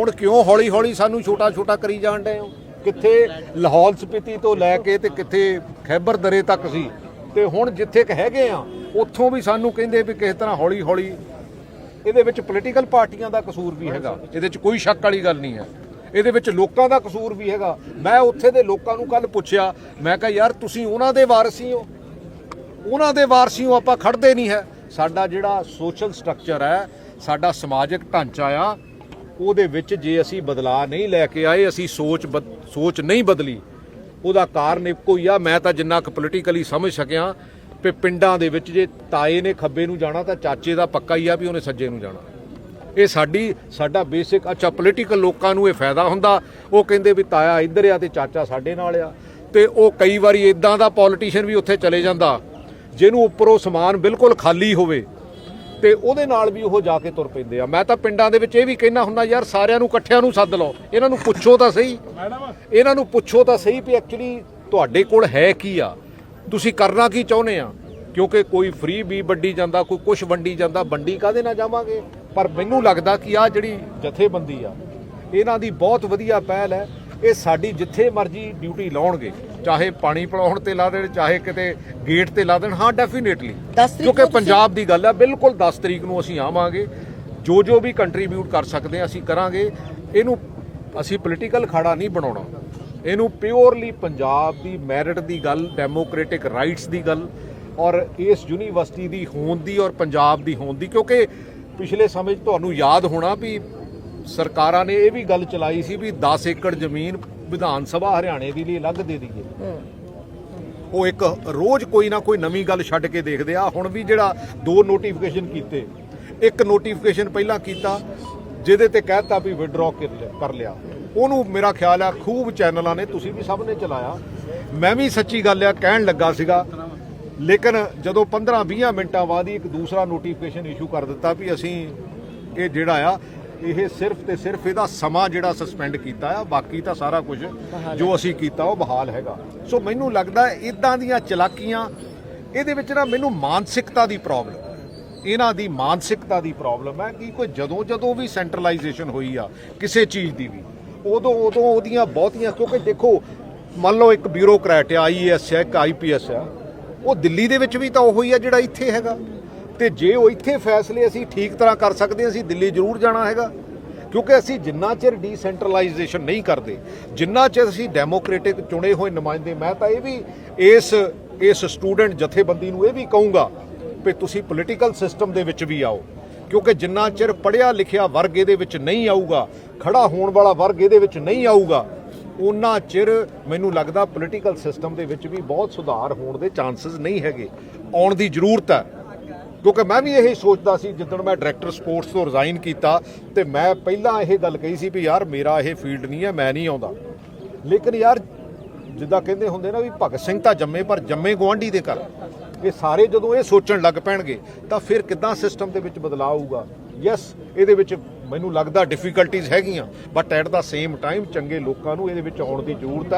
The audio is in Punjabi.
ਹੁਣ ਕਿਉਂ ਹੌਲੀ ਹੌਲੀ ਸਾਨੂੰ ਛੋਟਾ ਛੋਟਾ ਕਰੀ ਜਾਣ ਡਏ ਹੋ? ਕਿੱਥੇ ਲਾਹੌਲ ਸਪੀਤੀ ਤੋਂ ਲੈ ਕੇ ਤੇ ਕਿੱਥੇ ਖੈਬਰ ਦਰੇ ਤੱਕ ਸੀ। ਤੇ ਹੁਣ ਜਿੱਥੇ ਕ ਹੈਗੇ ਆ, ਉੱਥੋਂ ਵੀ ਸਾਨੂੰ ਕਹਿੰਦੇ ਵੀ ਕਿਸ ਤਰ੍ਹਾਂ ਹੌਲੀ ਹੌਲੀ ਇਹਦੇ ਵਿੱਚ ਪੋਲੀਟੀਕਲ ਪਾਰਟੀਆਂ ਦਾ ਕਸੂਰ ਵੀ ਹੈਗਾ। ਇਹਦੇ 'ਚ ਕੋਈ ਸ਼ੱਕ ਵਾਲੀ ਗੱਲ ਨਹੀਂ ਹੈ। ਇਹਦੇ ਵਿੱਚ ਲੋਕਾਂ ਦਾ ਕਸੂਰ ਵੀ ਹੈਗਾ। ਮੈਂ ਉੱਥੇ ਦੇ ਲੋਕਾਂ ਨੂੰ ਕੱਲ ਪੁੱਛਿਆ, ਮੈਂ ਕਿਹਾ, ਯਾਰ, ਤੁਸੀਂ ਉਹਨਾਂ ਦੇ ਵਾਰਸੀ ਹੋ? ਉਹਨਾਂ ਦੇ ਵਾਰਸੀ ਹੋ ਆਪਾਂ ਖੜਦੇ ਨਹੀਂ ਹੈ। ਸਾਡਾ ਜਿਹੜਾ ਸੋਸ਼ਲ ਸਟਰਕਚਰ ਹੈ, ਸਾਡਾ ਸਮਾਜਿਕ ਢਾਂਚਾ ਆ ਉਹਦੇ ਵਿੱਚ ਜੇ ਅਸੀਂ ਬਦਲਾਅ ਨਹੀਂ ਲੈ ਕੇ ਆਏ, ਅਸੀਂ ਸੋਚ ਬਦ- ਸੋਚ ਨਹੀਂ ਬਦਲੀ। ਉਹਦਾ ਕਾਰਨ ਇੱਕੋ ਹੀ ਆ, ਮੈਂ ਤਾਂ ਜਿੰਨਾ ਕੁ ਪੋਲੀਟੀਕਲੀ ਸਮਝ ਸਕਿਆ ਕਿ ਪਿੰਡਾਂ ਦੇ ਵਿੱਚ ਜੇ ਤਾਏ ਨੇ ਖੱਬੇ ਨੂੰ ਜਾਣਾ ਤਾਂ ਚਾਚੇ ਦਾ ਪੱਕਾ ਹੀ ਆ ਵੀ ਉਹਨੇ ਸੱਜੇ ਨੂੰ ਜਾਣਾ। ਇਹ ਸਾਡੀ, ਸਾਡਾ ਬੇਸਿਕ ਅੱਛਾ ਪੋਲੀਟੀਕਲ ਲੋਕਾਂ ਨੂੰ ਇਹ ਫਾਇਦਾ ਹੁੰਦਾ। ਉਹ ਕਹਿੰਦੇ ਵੀ ਤਾਇਆ ਇੱਧਰ ਆ ਤੇ ਚਾਚਾ ਸਾਡੇ ਨਾਲ ਆ। ਤੇ ਉਹ ਕਈ ਵਾਰੀ ਇਦਾਂ ਦਾ ਪੋਲੀਟੀਸ਼ੀਅਨ ਵੀ ਉੱਥੇ ਚਲੇ ਜਾਂਦਾ, ਜਿਹਨੂੰ ਉੱਪਰੋਂ ਸਮਾਨ ਬਿਲਕੁਲ ਖਾਲੀ ਹੋਵੇ। ਤੇ ਉਹਦੇ ਨਾਲ ਵੀ ਉਹ ਜਾ ਕੇ ਤੁਰ ਪੈਂਦੇ ਆ। ਮੈਂ ਤਾਂ ਪਿੰਡਾਂ ਦੇ ਵਿੱਚ ਇਹ ਵੀ ਕਹਿਣਾ ਹੁੰਦਾ ਯਾਰ ਸਾਰਿਆਂ ਨੂੰ ਇਕੱਠਿਆਂ ਨੂੰ ਸੱਦ ਲਓ। ਇਹਨਾਂ ਨੂੰ ਪੁੱਛੋ ਤਾਂ ਸਹੀ। ਇਹਨਾਂ ਨੂੰ ਪੁੱਛੋ ਤਾਂ ਸਹੀ ਵੀ ਐਕਚੁਅਲੀ ਤੁਹਾਡੇ ਕੋਲ ਹੈ ਕੀ ਆ। ਤੁਸੀਂ ਕਰਨਾ ਕੀ ਚਾਹੁੰਦੇ ਆ? ਕਿਉਂਕਿ ਕੋਈ ਫ੍ਰੀ ਵੀ ਵੰਡੀ ਜਾਂਦਾ ਕੋਈ ਕੁਝ ਵੰਡੀ ਜਾਂਦਾ ਵੰਡੀ ਕਾਦੇ ਨਾਲ ਜਾਵਾਂਗੇ? ਪਰ ਮੈਨੂੰ ਲੱਗਦਾ ਕਿ ਆ ਜਿਹੜੀ ਜਥੇਬੰਦੀ ਆ ਇਹਨਾਂ ਦੀ ਬਹੁਤ ਵਧੀਆ ਪਹਿਲ ਹੈ। ਇਹ ਸਾਡੀ ਜਿੱਥੇ ਮਰਜ਼ੀ ਡਿਊਟੀ ਲਾਉਣਗੇ। ਚਾਹੇ ਪਾਣੀ ਪਿਲਾਉਣ ਤੇ ਲਾ ਦੇਣ ਚਾਹੇ ਕਿਤੇ ਗੇਟ ਤੇ ਲਾ ਦੇਣ ਹਾਂ ਡੈਫੀਨੇਟਲੀ ਕਿਉਂਕਿ ਪੰਜਾਬ ਦੀ ਗੱਲ ਹੈ ਬਿਲਕੁਲ 10 ਤਰੀਕ ਨੂੰ ਅਸੀਂ ਆਵਾਂਗੇ। ਜੋ ਜੋ ਵੀ ਕੰਟਰੀਬਿਊਟ ਕਰ ਸਕਦੇ ਹਾਂ ਅਸੀਂ ਕਰਾਂਗੇ। ਇਹਨੂੰ ਅਸੀਂ ਪੋਲੀਟੀਕਲ ਖਾੜਾ ਨਹੀਂ ਬਣਾਉਣਾ। ਇਹਨੂੰ ਪਿਓਰਲੀ ਪੰਜਾਬ ਦੀ ਮੈਰਿਟ ਦੀ ਗੱਲ ਡੈਮੋਕ੍ਰੈਟਿਕ ਰਾਈਟਸ ਦੀ ਗੱਲ ਔਰ ਇਸ ਯੂਨੀਵਰਸਿਟੀ ਦੀ ਹੋਂਦ ਦੀ ਔਰ ਪੰਜਾਬ ਦੀ ਹੋਂਦ ਦੀ ਕਿਉਂਕਿ ਪਿਛਲੇ ਸਮੇਂ 'ਚ ਤੁਹਾਨੂੰ ਯਾਦ ਹੋਣਾ ਵੀ ਸਰਕਾਰਾਂ ਨੇ ਇਹ ਵੀ ਗੱਲ ਚਲਾਈ ਸੀ ਵੀ 10 ਏਕੜ ਜ਼ਮੀਨ ਵਿਧਾਨ ਸਭਾ ਹਰਿਆਣੇ ਦੇ ਲਈ ਅਲੱਗ ਦੇ ਦਈਏ। ਉਹ ਇੱਕ ਰੋਜ਼ ਕੋਈ ਨਾ ਕੋਈ ਨਵੀਂ ਗੱਲ ਛੱਡ ਕੇ ਦੇਖਦੇ ਆ। ਹੁਣ ਵੀ ਜਿਹੜਾ ਦੋ ਨੋਟੀਫਿਕੇਸ਼ਨ ਕੀਤੇ ਇੱਕ ਨੋਟੀਫਿਕੇਸ਼ਨ ਪਹਿਲਾਂ ਕੀਤਾ ਜਿਹਦੇ ਤੇ ਕਹਿਤਾ ਵੀ ਵਿਡਰਾਅ ਕਰ ਲਿਆ ਉਹਨੂੰ ਮੇਰਾ ਖਿਆਲ ਆ ਖੂਬ ਚੈਨਲਾਂ ਨੇ ਤੁਸੀਂ ਵੀ ਸਭ ਨੇ ਚਲਾਇਆ। ਮੈਂ ਵੀ ਸੱਚੀ ਗੱਲ ਆ ਕਹਿਣ ਲੱਗਾ ਸੀਗਾ। ਲੇਕਿਨ ਜਦੋਂ 15-20 ਮਿੰਟਾਂ ਬਾਅਦ ਹੀ ਇੱਕ ਦੂਸਰਾ ਨੋਟੀਫਿਕੇਸ਼ਨ ਇਸ਼ੂ ਕਰ ਦਿੱਤਾ ਵੀ ਅਸੀਂ ਇਹ ਜਿਹੜਾ ਆ ਇਹ ਸਿਰਫ ਤੇ ਸਿਰਫ ਇਹਦਾ ਸਮਾਂ ਜਿਹੜਾ ਸਸਪੈਂਡ ਕੀਤਾ ਆ ਬਾਕੀ ਤਾਂ ਸਾਰਾ ਕੁਝ ਜੋ ਅਸੀਂ ਕੀਤਾ ਉਹ ਬਹਾਲ ਹੈਗਾ। ਸੋ ਮੈਨੂੰ ਲੱਗਦਾ ਇਦਾਂ ਦੀਆਂ ਚਲਾਕੀਆਂ ਇਹਦੇ ਵਿੱਚ ਨਾ ਮੈਨੂੰ ਮਾਨਸਿਕਤਾ ਦੀ ਪ੍ਰੋਬਲਮ ਇਹਨਾਂ ਦੀ ਮਾਨਸਿਕਤਾ ਦੀ ਪ੍ਰੋਬਲਮ ਹੈ ਕਿ ਕੋਈ ਜਦੋਂ ਜਦੋਂ ਵੀ ਸੈਂਟਰਲਾਈਜੇਸ਼ਨ ਹੋਈ ਆ ਕਿਸੇ ਚੀਜ਼ ਦੀ ਵੀ ਉਦੋਂ ਉਦੋਂ ਉਹਦੀਆਂ ਬਹੁਤੀਆਂ ਕਿਉਂਕਿ ਦੇਖੋ ਮੰਨ ਲਓ ਇੱਕ ਬਿਊਰੋਕਰੈਟ ਆ ਆਈਏਐਸ ਹੈ ਇੱਕ ਆਈਪੀਐਸ ਆ ਉਹ ਦਿੱਲੀ ਦੇ ਵਿੱਚ ਵੀ ਤਾਂ ਉਹੋ ਆ ਜਿਹੜਾ ਇੱਥੇ ਹੈਗਾ। ਤੇ ਜੇ ਉਹ ਇੱਥੇ ਫੈਸਲੇ ਅਸੀਂ ਠੀਕ ਤਰ੍ਹਾਂ ਕਰ ਸਕਦੇ ਅਸੀਂ ਦਿੱਲੀ ਜ਼ਰੂਰ ਜਾਣਾ ਹੈਗਾ। ਕਿਉਂਕਿ ਅਸੀਂ ਜਿੰਨਾ ਚਿਰ ਡੀਸੈਂਟਰਲਾਈਜੇਸ਼ਨ ਨਹੀਂ ਕਰਦੇ, ਜਿੰਨਾ ਚਿਰ ਅਸੀਂ ਡੈਮੋਕ੍ਰੈਟਿਕ ਚੁਣੇ ਹੋਏ ਨੁਮਾਇੰਦੇ, ਮੈਂ ਤਾਂ ਇਹ ਵੀ ਇਸ ਇਸ ਸਟੂਡੈਂਟ ਜਥੇਬੰਦੀ ਨੂੰ ਇਹ ਵੀ ਕਹੂੰਗਾ ਵੀ ਤੁਸੀਂ ਪੋਲੀਟੀਕਲ ਸਿਸਟਮ ਦੇ ਵਿੱਚ ਵੀ ਆਓ। ਕਿਉਂਕਿ ਜਿੰਨਾ ਚਿਰ ਪੜ੍ਹਿਆ ਲਿਖਿਆ ਵਰਗ ਇਹਦੇ ਵਿੱਚ ਨਹੀਂ ਆਊਗਾ, ਖੜਾ ਹੋਣ ਵਾਲਾ ਵਰਗ ਇਹਦੇ ਵਿੱਚ ਨਹੀਂ ਆਊਗਾ ਉਹਨਾਂ ਚਿਰ ਮੈਨੂੰ ਲੱਗਦਾ ਪੋਲੀਟੀਕਲ ਸਿਸਟਮ ਦੇ ਵਿੱਚ ਵੀ ਬਹੁਤ ਸੁਧਾਰ ਹੋਣ ਦੇ ਚਾਂਸਸ ਨਹੀਂ ਹੈਗੇ। ਆਉਣ ਦੀ ਜ਼ਰੂਰਤ ਹੈ। ਕਿਉਂਕਿ ਮੈਂ ਵੀ ਇਹੀ ਸੋਚਦਾ ਸੀ, ਜਿੱਦਣ ਮੈਂ ਡਾਇਰੈਕਟਰ ਸਪੋਰਟਸ ਤੋਂ ਰਿਜ਼ਾਈਨ ਕੀਤਾ ਤੇ ਮੈਂ ਪਹਿਲਾਂ ਇਹ ਗੱਲ ਕਹੀ ਸੀ ਵੀ ਯਾਰ ਮੇਰਾ ਇਹ ਫੀਲਡ ਨਹੀਂ ਹੈ, ਮੈਂ ਨਹੀਂ ਆਉਂਦਾ। ਲੇਕਿਨ ਯਾਰ ਜਿੱਦਾਂ ਕਹਿੰਦੇ ਹੁੰਦੇ ਨਾ ਵੀ ਭਗਤ ਸਿੰਘ ਤਾਂ ਜੰਮੇ, ਪਰ ਜੰਮੇ ਗਵਾਂਢੀ ਦੇ ਘਰ। ਇਹ ਸਾਰੇ ਜਦੋਂ ਇਹ ਸੋਚਣ ਲੱਗ ਪੈਣਗੇ, ਤਾਂ ਫਿਰ ਕਿੱਦਾਂ ਸਿਸਟਮ ਦੇ ਵਿੱਚ ਬਦਲਾਅ ਆਊਗਾ? ਯੈਸ ਇਹਦੇ ਵਿੱਚ ਮੈਨੂੰ ਲੱਗਦਾ ਡਿਫਿਕਲਟੀਆਂ ਹੈਗੀਆਂ but at the same time ਚੰਗੇ ਲੋਕਾਂ ਨੂੰ ਇਹਦੇ ਵਿੱਚ ਆਉਣ ਦੀ ਜ਼ਰੂਰਤ ਹੈ।